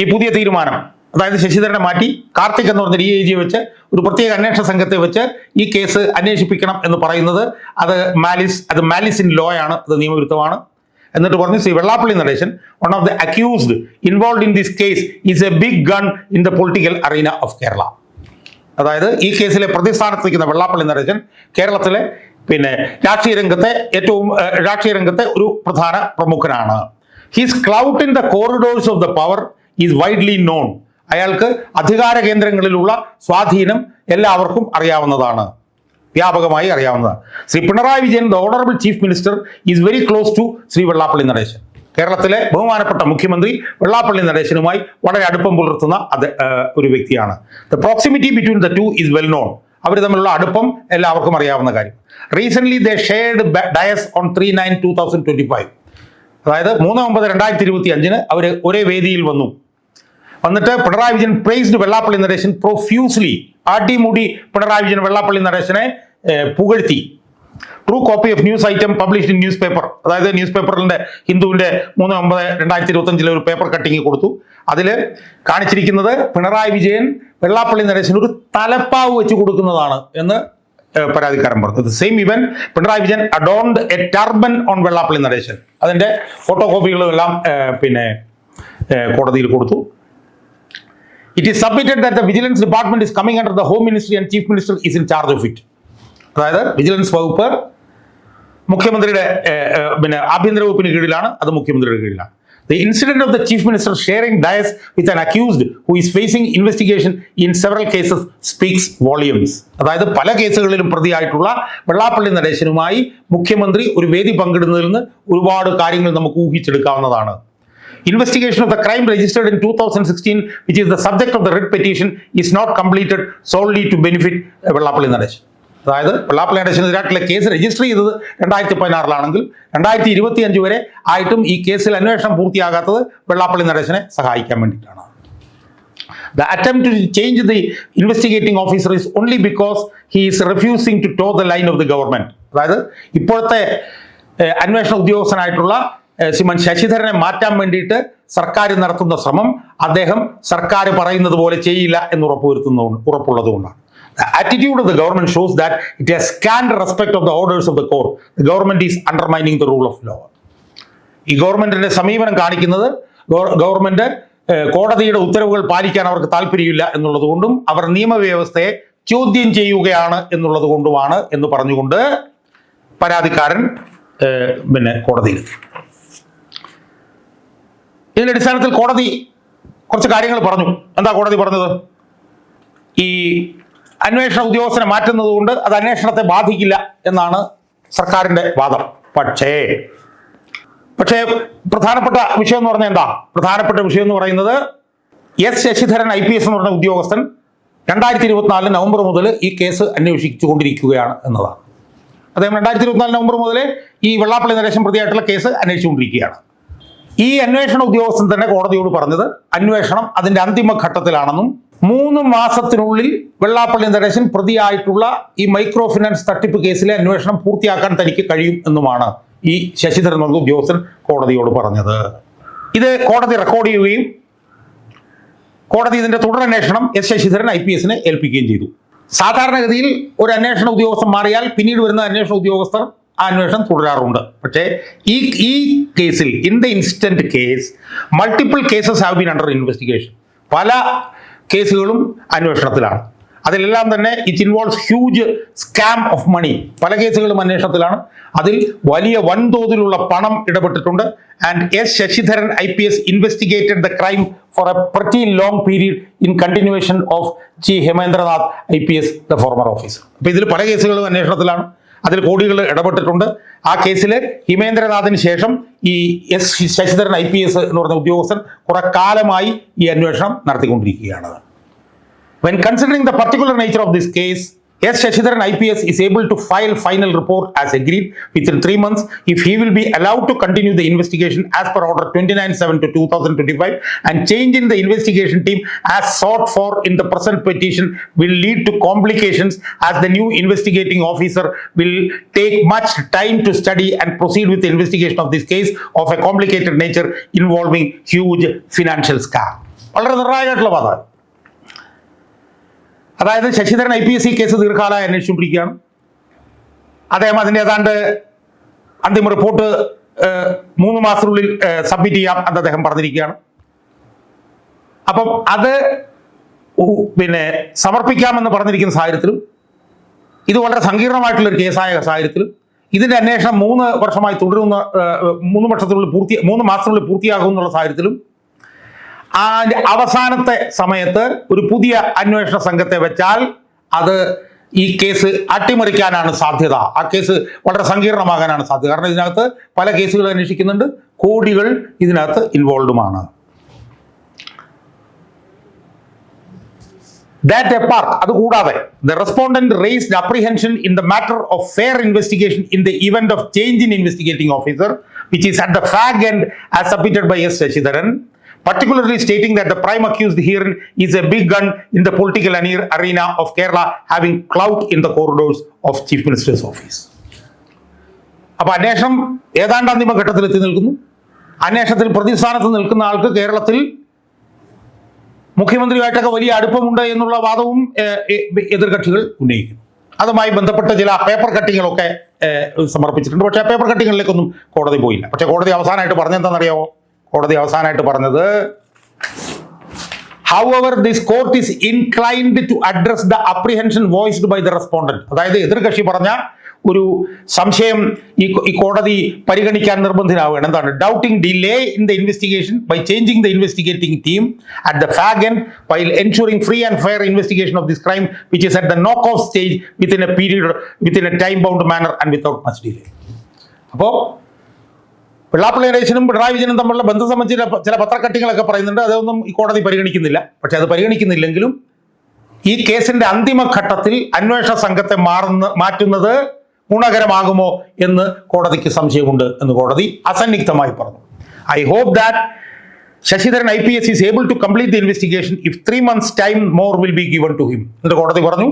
ഈ പുതിയ തീരുമാനം അതായത് ശശിധരനെ മാറ്റി കാർത്തിക് എന്ന് പറഞ്ഞ ഡി ഐ ജിയെ വെച്ച് ഒരു പ്രത്യേക അന്വേഷണ സംഘത്തെ വെച്ച് ഈ കേസ് അന്വേഷിപ്പിക്കണം എന്ന് പറയുന്നത് അത് മാലിസ് അത് മാലിസ് ഇൻ ലോ ആണ് അത് നിയമവിരുദ്ധമാണ്. എന്നിട്ട് പറഞ്ഞു Shri Vellappally Natesan one of the accused involve in this case is a big gun in the political arena of Kerala അതായത് ഈ കേസിലെ പ്രതിസ്ഥാനത്ത് നിൽക്കുന്ന വെള്ളാപ്പള്ളി നടേശൻ കേരളത്തിലെ പിന്നെ രാഷ്ട്രീയ രംഗത്തെ ഏറ്റവും രാഷ്ട്രീയ രംഗത്തെ ഒരു പ്രധാന പ്രമുഖനാണ്. His clout in the corridors of the power is widely known അയാൾക്ക് അധികാര കേന്ദ്രങ്ങളിലുള്ള സ്വാധീനം എല്ലാവർക്കും അറിയാവുന്നതാണ്. വ്യാപകമായി അറിയാവുന്നതാണ്. Shri Pinarayi Vijayan the honourable chief minister is very close to Shri Vellappally Natesan. കേരളത്തിലെ ബഹുമാനപ്പെട്ട മുഖ്യമന്ത്രി വെള്ളാപ്പള്ളി നടേശനുമായി വളരെ അടുപ്പം പുലർത്തുന്ന അത് ഒരു വ്യക്തിയാണ്. The proximity between the two is well known അവർ തമ്മിലുള്ള അടുപ്പം എല്ലാവർക്കും അറിയാവുന്ന കാര്യം. Recent the shared dais on three nine two thousand twenty five അതായത് മൂന്ന് ഒമ്പത് രണ്ടായിരത്തി ഇരുപത്തി അഞ്ചിന് അവർ ഒരേ വേദിയിൽ വന്നു. വന്നിട്ട് പിണറായി വിജയൻ പ്രൈസ്ഡ് വെള്ളാപ്പള്ളി നടേശൻ പ്രൊഫ്യൂസ്ലി ആട്ടിമൂടി പിണറായി വിജയൻ വെള്ളാപ്പള്ളി നടേശനെ പുകഴ്ത്തി. True copy of news item published in newspaper അതായത് ന്യൂസ് പേപ്പറിന്റെ ഹിന്ദുവിന്റെ മൂന്ന് ഒമ്പത് രണ്ടായിരത്തി ഇരുപത്തി അഞ്ചിലെ ഒരു പേപ്പർ കട്ടിങ് കൊടുത്തു. അതിൽ കാണിച്ചിരിക്കുന്നത് പിണറായി വിജയൻ വെള്ളാപ്പള്ളി നരേശൻ ഒരു തലപ്പാവ് വെച്ച് കൊടുക്കുന്നതാണ് എന്ന് പരാതിക്കാരൻ പറഞ്ഞു. Same even Pinarayi Vijayan adorned a turban on Vellappally Natesan അതിന്റെ ഫോട്ടോ കോപ്പികളും എല്ലാം പിന്നെ കോടതിയിൽ കൊടുത്തു. It is submitted that the vigilance department is coming under the home ministry and chief minister is in charge of it അതായത് vigilance വകുപ്പ് മുഖ്യമന്ത്രിയുടെ പിന്നെ ആഭ്യന്തര വകുപ്പിന് കീഴിലാണ് അത് മുഖ്യമന്ത്രിയുടെ കീഴിലാണ്. The incident of the chief minister sharing dais with an accused who is facing investigation in several cases speaks volumes അതായത് പല കേസുകളിലും പ്രതിയായിട്ടുള്ള വെള്ളാപ്പള്ളി നടേശനുമായി മുഖ്യമന്ത്രി ഒരു വേദി പങ്കിടുന്നതിൽ നിന്ന് ഒരുപാട് കാര്യങ്ങൾ നമുക്ക് ഊഹിച്ചെടുക്കാവുന്നതാണ്. Investigation of the crime registered in two thousand sixteen which is the subject of the writ petition is not completed solely to benefit Vellappally Natesan അതായത് വെള്ളാപ്പള്ളി നടേശൻ കേസ് രജിസ്റ്റർ ചെയ്തത് രണ്ടായിരത്തി പതിനാറിലാണെങ്കിൽ രണ്ടായിരത്തി ഇരുപത്തി അഞ്ച് വരെ ആയിട്ടും ഈ കേസിൽ അന്വേഷണം പൂർത്തിയാകാത്തത് വെള്ളാപ്പള്ളി നടേശനെ സഹായിക്കാൻ വേണ്ടിയിട്ടാണ്. The attempt to change the investigating officer is only because he is refusing to toe the line of the government അതായത് ഇപ്പോഴത്തെ അന്വേഷണ ഉദ്യോഗസ്ഥനായിട്ടുള്ള ശ്രീമൻ ശശിധരനെ മാറ്റാൻ വേണ്ടിയിട്ട് സർക്കാർ നടത്തുന്ന ശ്രമം അദ്ദേഹം സർക്കാർ പറയുന്നത് പോലെ ചെയ്യില്ല എന്ന് ഉറപ്പുവരുത്തുന്ന ഉറപ്പുള്ളതുകൊണ്ടാണ്. Attitude of the government shows that it has scant respect of the orders of the court the government is undermining the rule of law ഈ ഗവൺമെന്റിന്റെ സമീപനം കാണിക്കുന്നത് ഗവൺമെന്റ് കോടതിയുടെ ഉത്തരവുകൾ പാലിക്കാൻ അവർക്ക് താല്പര്യമില്ല എന്നുള്ളത് കൊണ്ടും അവർ നിയമവ്യവസ്ഥയെ ചോദ്യം ചെയ്യുകയാണ് എന്നുള്ളത് കൊണ്ടുമാണ് എന്ന് പറഞ്ഞുകൊണ്ട് പരാതിക്കാരൻ പിന്നെ കോടതിയിലെത്തി. ഇതിന്റെ അടിസ്ഥാനത്തിൽ കോടതി കുറച്ച് കാര്യങ്ങൾ പറഞ്ഞു. എന്താ കോടതി പറഞ്ഞത്? ഈ അന്വേഷണ ഉദ്യോഗസ്ഥനെ മാറ്റുന്നത് കൊണ്ട് അത് അന്വേഷണത്തെ ബാധിക്കില്ല എന്നാണ് സർക്കാരിന്റെ വാദം. പക്ഷേ പക്ഷേ പ്രധാനപ്പെട്ട വിഷയം എന്ന് പറഞ്ഞാൽ എന്താ? പ്രധാനപ്പെട്ട വിഷയം എന്ന് പറയുന്നത് S Sasidharan I P S എന്ന് പറഞ്ഞ ഉദ്യോഗസ്ഥൻ രണ്ടായിരത്തി ഇരുപത്തിനാല് നവംബർ മുതൽ ഈ കേസ് അന്വേഷിച്ചുകൊണ്ടിരിക്കുകയാണ് എന്നതാണ്. അദ്ദേഹം രണ്ടായിരത്തി ഇരുപത്തിനാല് നവംബർ മുതൽ ഈ വെള്ളാപ്പള്ളി നരേശൻ പ്രതിയായിട്ടുള്ള കേസ് അന്വേഷിച്ചുകൊണ്ടിരിക്കുകയാണ്. ഈ അന്വേഷണ ഉദ്യോഗസ്ഥൻ തന്നെ കോടതിയോട് പറഞ്ഞത് അന്വേഷണം അതിന്റെ അന്തിമഘട്ടത്തിലാണെന്നും മൂന്ന് മാസത്തിനുള്ളിൽ വെള്ളാപ്പള്ളി നരേശൻ പ്രതിയായിട്ടുള്ള ഈ മൈക്രോ ഫിനാൻസ് തട്ടിപ്പ് കേസിലെ അന്വേഷണം പൂർത്തിയാക്കാൻ തനിക്ക് കഴിയും എന്നുമാണ് ഈ ശശിധരൻ നൽകുന്ന ഉദ്യോഗസ്ഥൻ കോടതിയോട് പറഞ്ഞത്. ഇത് കോടതി റെക്കോർഡ് ചെയ്യുകയും കോടതി ഇതിന്റെ തുടരന്വേഷണം എസ് ശശിധരൻ ഐ പി എസിനെ ഏൽപ്പിക്കുകയും ചെയ്തു. സാധാരണഗതിയിൽ ഒരു അന്വേഷണ ഉദ്യോഗസ്ഥൻ മാറിയാൽ പിന്നീട് വരുന്ന അന്വേഷണ ഉദ്യോഗസ്ഥർ അന്വേഷണം തുടരാറുണ്ട്. പക്ഷേ ഈ ഈ കേസിൽ in the instant case multiple cases have been under investigation പല കേസുകളും അന്വേഷണത്തിലാണ്. അതിലെല്ലാം തന്നെ it involves huge scam of money പല കേസുകളും അന്വേഷണത്തിലാണ്. അതിൽ വലിയ വൻതോതിലുള്ള പണം ഇടപെട്ടിട്ടുണ്ട്. And S Sasidharan I P S investigated the crime for a pretty long period in continuation of G Hemendranath I P S the former officer അപ്പോൾ ഇതിൽ പല കേസുകളും അന്വേഷണത്തിലാണ്. അതിൽ കോടികൾ ഇടപെട്ടിട്ടുണ്ട്. ആ കേസിൽ ഹിമേന്ദ്രനാഥിന് ശേഷം ഈ S Sasidharan I P S എന്ന് പറഞ്ഞ ഉദ്യോഗസ്ഥൻ കുറെ കാലമായി ഈ അന്വേഷണം നടത്തിക്കൊണ്ടിരിക്കുകയാണ്. When considering the particular nature of this case, S. Shashidharan IPS is able to file final report as agreed within three months if he will be allowed to continue the investigation as per order 29-7 to 2025 and change in the investigation team as sought for in the present petition will lead to complications as the new investigating officer will take much time to study and proceed with the investigation of this case of a complicated nature involving huge financial scam. വളരെ നിർണായകമായിട്ടുള്ള വാദമാണ് അതായത് Sasidharan I P S C case ദീർഘകാലമായി അന്വേഷിച്ചുകൊണ്ടിരിക്കുകയാണ്. അദ്ദേഹം അതിന്റെ ഏതാണ്ട് അന്തിമ report മൂന്ന് മാസത്തിനുള്ളിൽ സബ്മിറ്റ് ചെയ്യാം എന്ന് അദ്ദേഹം പറഞ്ഞിരിക്കുകയാണ്. അപ്പം അത് പിന്നെ സമർപ്പിക്കാമെന്ന് പറഞ്ഞിരിക്കുന്ന സാഹചര്യത്തിലും ഇത് വളരെ സങ്കീർണമായിട്ടുള്ള ഒരു കേസായ സാഹചര്യത്തിലും ഇതിന്റെ അന്വേഷണം മൂന്ന് വർഷമായി തുടരുന്ന മൂന്ന് വർഷത്തിനുള്ളിൽ പൂർത്തി മൂന്ന് മാസത്തിനുള്ളിൽ പൂർത്തിയാകും എന്നുള്ള സാഹചര്യത്തിലും അതിന്റെ അവസാനത്തെ സമയത്ത് ഒരു പുതിയ അന്വേഷണ സംഘത്തെ വെച്ചാൽ അത് ഈ കേസ് അട്ടിമറിക്കാനാണ് സാധ്യത. ആ കേസ് വളരെ സങ്കീർണമാകാനാണ് സാധ്യത. കാരണം ഇതിനകത്ത് പല കേസുകൾ അന്വേഷിക്കുന്നുണ്ട്. കോടികൾ ഇതിനകത്ത് ഇൻവോൾവുമാണ്. ദാറ്റ് എ പാർട്ട് അതുകൂടാതെ the respondent raised apprehension in the matter of fair investigation in the event of change in investigating officer which is at the fag end as submitted by S Sasidharan particularly stating that the prime accused herein is a big gun in the political arena of Kerala having clout in the corridors of Chief Minister's office. അപ്പൊ അന്വേഷണം ഏതാണ്ട് അന്തിമ ഘട്ടത്തിൽ എത്തി നിൽക്കുന്നു. അന്വേഷണത്തിൽ പ്രതിസ്ഥാനത്ത് നിൽക്കുന്ന ആൾക്ക് കേരളത്തിൽ മുഖ്യമന്ത്രിയുമായിട്ടൊക്കെ വലിയ അടുപ്പമുണ്ട് എന്നുള്ള വാദവും എതിർകക്ഷികൾ ഉന്നയിക്കുന്നു അതുമായി ബന്ധപ്പെട്ട ചില പേപ്പർ കട്ടിങ്ങുകളൊക്കെ സമർപ്പിച്ചിട്ടുണ്ട്. പക്ഷേ പേപ്പർ കട്ടിങ്ങുകളിലേക്കൊന്നും കോടതി പോയില്ല. പക്ഷേ കോടതി അവസാനമായിട്ട് പറഞ്ഞെന്താണെന്നറിയാമോ കോടതി അവസാനമായിട്ട് പറഞ്ഞത് however this court is inclined to address the apprehension voiced by the respondent അതായത് എതിർകക്ഷി പറഞ്ഞ ഒരു സംശയം ഈ കോടതി പരിഗണിക്കാൻ നിർബന്ധിതനാവുകയാണ്. എന്താണ്? Doubting delay in the investigation by changing the investigating team at the fag end while ensuring free and fair investigation of this crime which is at the knock of stage within a period within a time bound manner and without much delay അപ്പോൾ വെള്ളാപ്പള്ളി രേശനും പിണറായി വിജയനും തമ്മിലുള്ള ബന്ധം സംബന്ധിച്ച് ചില പത്രക്കട്ടിങ്ങളൊക്കെ പറയുന്നുണ്ട്. അതൊന്നും ഈ കോടതി പരിഗണിക്കുന്നില്ല. പക്ഷെ അത് പരിഗണിക്കുന്നില്ലെങ്കിലും ഈ കേസിന്റെ അന്തിമഘട്ടത്തിൽ അന്വേഷണ സംഘത്തെ മാറുന്ന മാറ്റുന്നത് ഗുണകരമാകുമോ എന്ന് കോടതിക്ക് സംശയമുണ്ട് എന്ന് കോടതി അസന്നിഗ്ധമായി പറഞ്ഞു. I hope that Sasidharan I P S is able to complete the investigation if three months time more will be given to him എന്ന് കോടതി പറഞ്ഞു.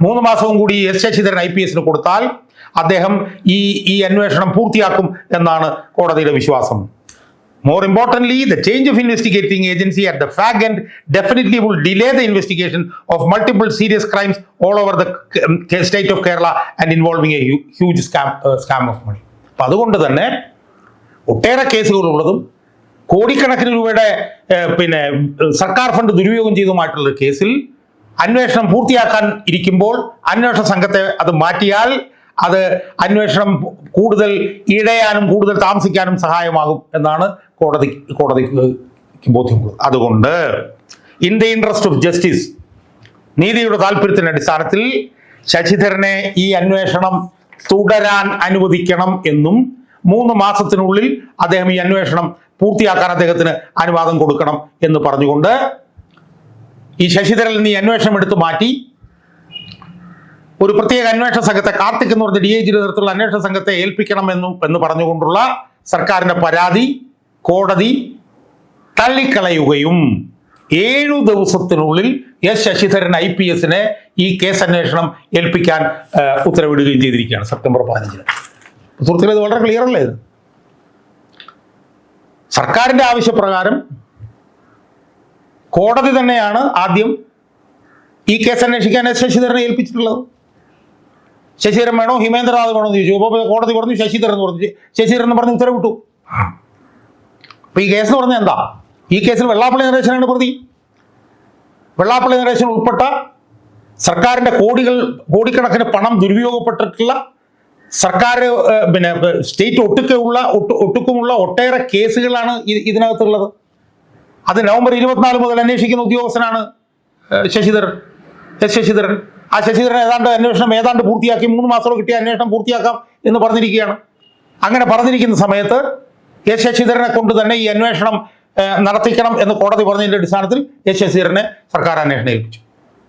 മൂന്ന് മാസവും കൂടി എസ് ശശിധരൻ ഐ പി എസിന് കൊടുത്താൽ അദ്ദേഹം ഈ ഈ അന്വേഷണം പൂർത്തിയാക്കും എന്നാണ് കോടതിയുടെ വിശ്വാസം. More importantly the change of investigating agency at the fag end definitely will delay the investigation of multiple serious crimes all over the state of Kerala and involving a huge scam scam of money അപ്പം അതുകൊണ്ട് തന്നെ ഒട്ടേറെ കേസുകളുള്ളതും കോടിക്കണക്കിന് രൂപയുടെ പിന്നെ സർക്കാർ fund ദുരുപയോഗം ചെയ്തതുമായിട്ടുള്ള കേസിൽ അന്വേഷണം പൂർത്തിയാക്കാൻ ഇരിക്കുമ്പോൾ അന്വേഷണ സംഘത്തെ അത് മാറ്റിയാൽ അത് അന്വേഷണം കൂടുതൽ ഇഴയാനും കൂടുതൽ താമസിക്കാനും സഹായമാകും എന്നാണ് കോടതി കോടതിക്ക് ബോധ്യമുള്ളത് അതുകൊണ്ട് in the interest of justice നീതിയുടെ താല്പര്യത്തിന്റെ അടിസ്ഥാനത്തിൽ ശശിധരനെ ഈ അന്വേഷണം തുടരാൻ അനുവദിക്കണം എന്നും മൂന്ന് മാസത്തിനുള്ളിൽ അദ്ദേഹം ഈ അന്വേഷണം പൂർത്തിയാക്കാൻ അദ്ദേഹത്തിന് അനുവാദം കൊടുക്കണം എന്ന് പറഞ്ഞുകൊണ്ട് ഈ ശശിധരൻ ഈ അന്വേഷണം എടുത്തു മാറ്റി ഒരു പ്രത്യേക അന്വേഷണ സംഘത്തെ കാർത്തിക് എന്ന് പറഞ്ഞ ഡി ഐ ജിയുടെ നേതൃത്വത്തിലുള്ള അന്വേഷണ സംഘത്തെ ഏൽപ്പിക്കണമെന്നും എന്ന് പറഞ്ഞുകൊണ്ടുള്ള സർക്കാരിന്റെ പരാതി കോടതി തള്ളിക്കളയുകയും ഏഴു ദിവസത്തിനുള്ളിൽ എസ് ശശിധരൻ ഐ പി എസിനെ ഈ കേസ് അന്വേഷണം ഏൽപ്പിക്കാൻ ഉത്തരവിടുകയും ചെയ്തിരിക്കുകയാണ് സെപ്റ്റംബർ പതിനഞ്ചിന്. സുഹൃത്തുക്കളെ ഇത് വളരെ ക്ലിയർ അല്ലേ ഇത്? സർക്കാരിന്റെ ആവശ്യപ്രകാരം കോടതി തന്നെയാണ് ആദ്യം ഈ കേസ് അന്വേഷിക്കാൻ എസ് ശശിധരനെ ഏൽപ്പിച്ചിട്ടുള്ളത്. ശശിധരൻ വേണോ ഹിമേന്ദ്രനാഥ് വേണോ എന്ന് ചോദിച്ചു. അപ്പോൾ കോടതി പറഞ്ഞു ശശിധരൻ എന്ന് പറഞ്ഞു. ശശിധരൻ എന്ന് പറഞ്ഞ് ഉത്തരവിട്ടു അപ്പൊ ഈ കേസ് എന്ന് പറഞ്ഞാൽ എന്താ? ഈ കേസിൽ വെള്ളാപ്പള്ളി നരേശനാണ് പ്രതി. വെള്ളാപ്പള്ളി നരേശൻ ഉൾപ്പെട്ട സർക്കാരിന്റെ കോടികൾ കോടിക്കണക്കിന് പണം ദുരുപയോഗപ്പെട്ടിട്ടുള്ള സർക്കാർ പിന്നെ സ്റ്റേറ്റ് ഒട്ടുക്കുള്ള ഒട്ടു ഒട്ടുക്കുമുള്ള ഒട്ടേറെ കേസുകളാണ് ഇതിനകത്തുള്ളത്. അത് നവംബർ ഇരുപത്തിനാല് മുതൽ അന്വേഷിക്കുന്ന ഉദ്യോഗസ്ഥനാണ് ശശിധരൻ. എസ് ശശിധരൻ. ആ ശശിധരൻ ഏതാണ്ട് അന്വേഷണം ഏതാണ്ട് പൂർത്തിയാക്കി മൂന്ന് മാസം കിട്ടിയ അന്വേഷണം പൂർത്തിയാക്കാം എന്ന് പറഞ്ഞിരിക്കുകയാണ്. അങ്ങനെ പറഞ്ഞിരിക്കുന്ന സമയത്ത് എസ് ശശിധരനെ കൊണ്ട് തന്നെ ഈ അന്വേഷണം നടത്തിക്കണം എന്ന് കോടതി പറഞ്ഞതിന്റെ അടിസ്ഥാനത്തിൽ എസ് ശശിധരനെ സർക്കാർ അന്വേഷണം ഏൽപ്പിച്ചു.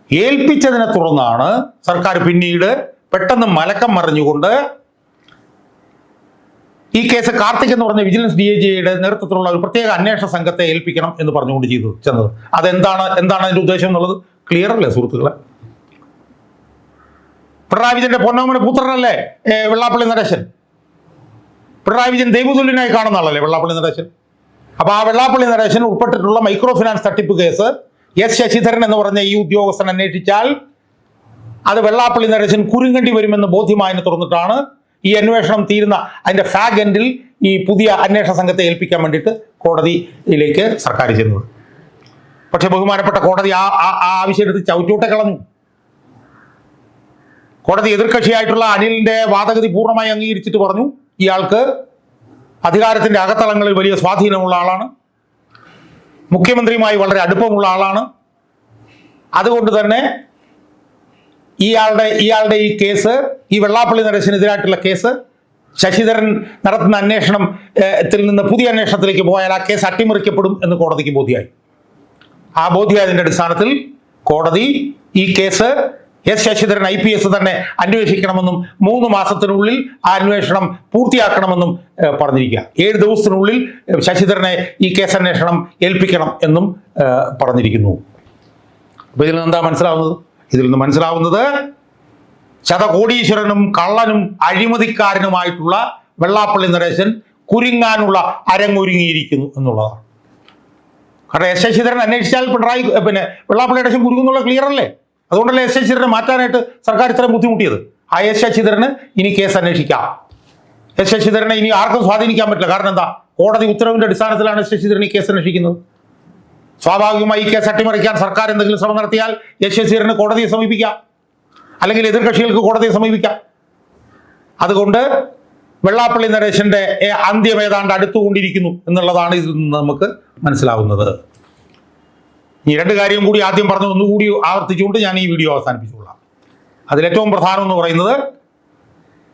ഏൽപ്പിച്ചതിനെ തുടർന്നാണ് സർക്കാർ പിന്നീട് പെട്ടെന്ന് മലക്കം മറിഞ്ഞുകൊണ്ട് ഈ കേസ് കാർത്തിക് എന്ന് പറഞ്ഞ വിജിലൻസ് ഡി ഐ ജിയുടെ നേതൃത്വത്തിലുള്ള ഒരു പ്രത്യേക അന്വേഷണ സംഘത്തെ ഏൽപ്പിക്കണം എന്ന് പറഞ്ഞുകൊണ്ട് ചെയ്തു ചെന്നത്. അതെന്താണ് എന്താണ് അതിന്റെ ഉദ്ദേശം എന്നുള്ളത്? ക്ലിയർ അല്ലേ സുഹൃത്തുക്കളെ? പിണറായി വിജയന്റെ പൊന്നോമന പുത്രനല്ലേ? വെള്ളാപ്പള്ളി നരേശൻ പിണറായി വിജയൻ ദൈവതുല്യനായി കാണുന്ന ആളല്ലേ വെള്ളാപ്പള്ളി നരേശൻ അപ്പൊ ആ വെള്ളാപ്പള്ളി നരേശൻ ഉൾപ്പെട്ടിട്ടുള്ള മൈക്രോ ഫിനാൻസ് തട്ടിപ്പ് കേസ് എസ് ശശിധരൻ എന്ന് പറഞ്ഞ ഈ ഉദ്യോഗസ്ഥൻ അന്വേഷിച്ചാൽ അത് വെള്ളാപ്പള്ളി നരേശൻ കുരുങ്ങണ്ടി വരുമെന്ന് ബോധ്യമായതിനെ തുറന്നിട്ടാണ് ഈ അന്വേഷണം തീരുന്ന. അതിന്റെ ഫാഗ് എൻഡിൽ ഈ പുതിയ അന്വേഷണ സംഘത്തെ ഏൽപ്പിക്കാൻ വേണ്ടിയിട്ട് കോടതിയിലേക്ക് സർക്കാർ ചെന്നത്. പക്ഷെ ബഹുമാനപ്പെട്ട കോടതി ആ- ആ ആവശ്യം എടുത്ത് ചവിറ്റൂട്ടെ കളഞ്ഞു. കോടതി എതിർകക്ഷിയായിട്ടുള്ള അനിലിന്റെ വാദഗതി പൂർണമായി അംഗീകരിച്ചിട്ട് പറഞ്ഞു. ഇയാൾക്ക് അധികാരത്തിന്റെ അകത്തളങ്ങളിൽ വലിയ സ്വാധീനമുള്ള ആളാണ്. മുഖ്യമന്ത്രിയുമായി വളരെ അടുപ്പമുള്ള ആളാണ്. അതുകൊണ്ട് തന്നെ ഇയാളുടെ ഇയാളുടെ ഈ കേസ് ഈ വെള്ളാപ്പള്ളി നരേശനെതിരായിട്ടുള്ള കേസ് ശശിധരൻ നടത്തുന്ന അന്വേഷണം ത്തിൽ നിന്ന് പുതിയ അന്വേഷണത്തിലേക്ക് പോയാൽ ആ കേസ് അട്ടിമറിക്കപ്പെടും എന്ന് കോടതിക്ക് ബോധ്യമായി. ആ ബോധ്യമായതിന്റെ അടിസ്ഥാനത്തിൽ കോടതി ഈ case S Sasidharan I P S തന്നെ അന്വേഷിക്കണമെന്നും മൂന്ന് മാസത്തിനുള്ളിൽ ആ അന്വേഷണം പൂർത്തിയാക്കണമെന്നും പറഞ്ഞിരിക്കുക. ഏഴ് ദിവസത്തിനുള്ളിൽ ശശിധരനെ ഈ കേസ് അന്വേഷണം ഏൽപ്പിക്കണം എന്നും പറഞ്ഞിരിക്കുന്നു. അപ്പൊ ഇതിൽ നിന്ന് എന്താ മനസ്സിലാവുന്നത്? ഇതിൽ നിന്ന് മനസ്സിലാവുന്നത് ശതകോടീശ്വരനും കള്ളനും അഴിമതിക്കാരനുമായിട്ടുള്ള വെള്ളാപ്പള്ളി നരേശൻ കുരുങ്ങാനുള്ള അരങ്ങൊരുങ്ങിയിരിക്കുന്നു എന്നുള്ളതാണ്. കാരണം എസ് ശശിധരൻ അന്വേഷിച്ചാൽ പിണറായി പിന്നെ വെള്ളാപ്പള്ളി നരേശൻ കുരുങ്ങുന്നുള്ള ക്ലിയർ അല്ലേ അതുകൊണ്ടല്ലേ എസ് ശശിധരനെ മാറ്റാനായിട്ട് സർക്കാർ ഇത്രയും ബുദ്ധിമുട്ടിയത്? ആ എസ് ശശിധരന് ഇനി കേസ് അന്വേഷിക്കാം. എസ് ശശിധരനെ ഇനി ആർക്കും സ്വാധീനിക്കാൻ പറ്റില്ല. കാരണം എന്താ? കോടതി ഉത്തരവിന്റെ അടിസ്ഥാനത്തിലാണ് ശശിധരൻ ഈ കേസ് അന്വേഷിക്കുന്നത്. സ്വാഭാവികമായി ഈ കേസ് അട്ടിമറിക്കാൻ സർക്കാർ എന്തെങ്കിലും ശ്രമം നടത്തിയാൽ എസ് ശശിധരന് കോടതിയെ സമീപിക്കാം. അല്ലെങ്കിൽ എതിർകക്ഷികൾക്ക് കോടതിയെ സമീപിക്കാം. അതുകൊണ്ട് വെള്ളാപ്പള്ളി നരേശന്റെ അന്ത്യം ഏതാണ്ട് അടുത്തുകൊണ്ടിരിക്കുന്നു എന്നുള്ളതാണ് ഇതിൽ നിന്ന് നമുക്ക് മനസ്സിലാവുന്നത്. ഈ രണ്ട് കാര്യം കൂടി ആദ്യം പറഞ്ഞ ഒന്നുകൂടി ആവർത്തിച്ചുകൊണ്ട് ഞാൻ ഈ വീഡിയോ അവസാനിപ്പിച്ചുകൊള്ളാം. അതിലേറ്റവും പ്രധാനം എന്ന് പറയുന്നത്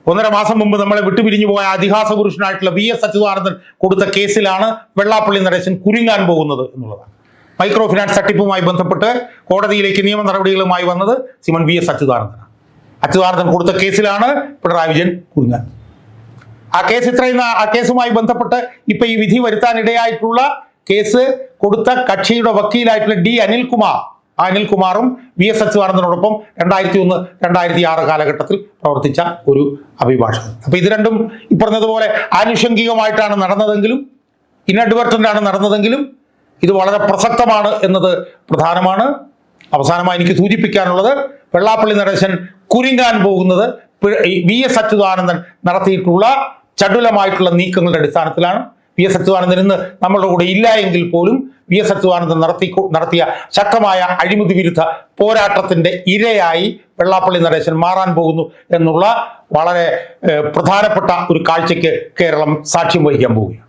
ഒന്നര മാസം മുമ്പ് നമ്മളെ വിട്ടുപിരിഞ്ഞു പോയ അതിഹാസ പുരുഷനായിട്ടുള്ള വി എസ് അച്യുതാനന്ദൻ കൊടുത്ത കേസിലാണ് വെള്ളാപ്പള്ളി നടേശൻ കുരുങ്ങാൻ പോകുന്നത് എന്നുള്ളതാണ്. മൈക്രോ ഫിനാൻസ് തട്ടിപ്പുമായി ബന്ധപ്പെട്ട് കോടതിയിലേക്ക് നിയമ നടപടികളുമായി വന്നത് സിമൻ വി എസ് അച്യുതാനന്ദനാണ്. അച്യുതാനന്ദൻ കൊടുത്ത കേസിലാണ് പിണറായി വിജയൻ കുരുങ്ങാൻ. ആ കേസ് ഇത്രയും ആ കേസുമായി ബന്ധപ്പെട്ട് ഇപ്പൊ ഈ വിധി വരുത്താനിടയായിട്ടുള്ള കേസ് കൊടുത്ത കക്ഷിയുടെ വക്കീലായിട്ടുള്ള ഡി അനിൽകുമാർ. അനിൽകുമാറും വി എസ് അച്യുതാനന്ദനോടൊപ്പം രണ്ടായിരത്തി ഒന്ന് രണ്ടായിരത്തി ആറ് കാലഘട്ടത്തിൽ പ്രവർത്തിച്ച ഒരു അഭിഭാഷകൻ. അപ്പൊ ഇത് രണ്ടും ഈ പറഞ്ഞതുപോലെ ആനുഷംഗികമായിട്ടാണ് നടന്നതെങ്കിലും ഇന്നഡ്വർട്ടന്റാണ് നടന്നതെങ്കിലും ഇത് വളരെ പ്രസക്തമാണ് എന്നത് പ്രധാനമാണ്. അവസാനമായി എനിക്ക് സൂചിപ്പിക്കാനുള്ളത് വെള്ളാപ്പള്ളി നടേശൻ കുരുങ്ങാൻ പോകുന്നത് വി എസ് അച്യുതാനന്ദൻ നടത്തിയിട്ടുള്ള ചടുലമായിട്ടുള്ള നീക്കങ്ങളുടെ അടിസ്ഥാനത്തിലാണ്. വി എസ് അച്യുതാനന്ദൻ ഇന്ന് നമ്മളുടെ കൂടെ ഇല്ല എങ്കിൽ പോലും വി എസ് അച്യുതാനന്ദൻ നടത്തി നടത്തിയ ശക്തമായ അഴിമതി വിരുദ്ധ പോരാട്ടത്തിന്റെ ഇരയായി വെള്ളാപ്പള്ളി നടേശൻ മാറാൻ പോകുന്നു എന്നുള്ള വളരെ പ്രധാനപ്പെട്ട ഒരു കാഴ്ചയ്ക്ക് കേരളം സാക്ഷ്യം വഹിക്കാൻ പോവുകയാണ്.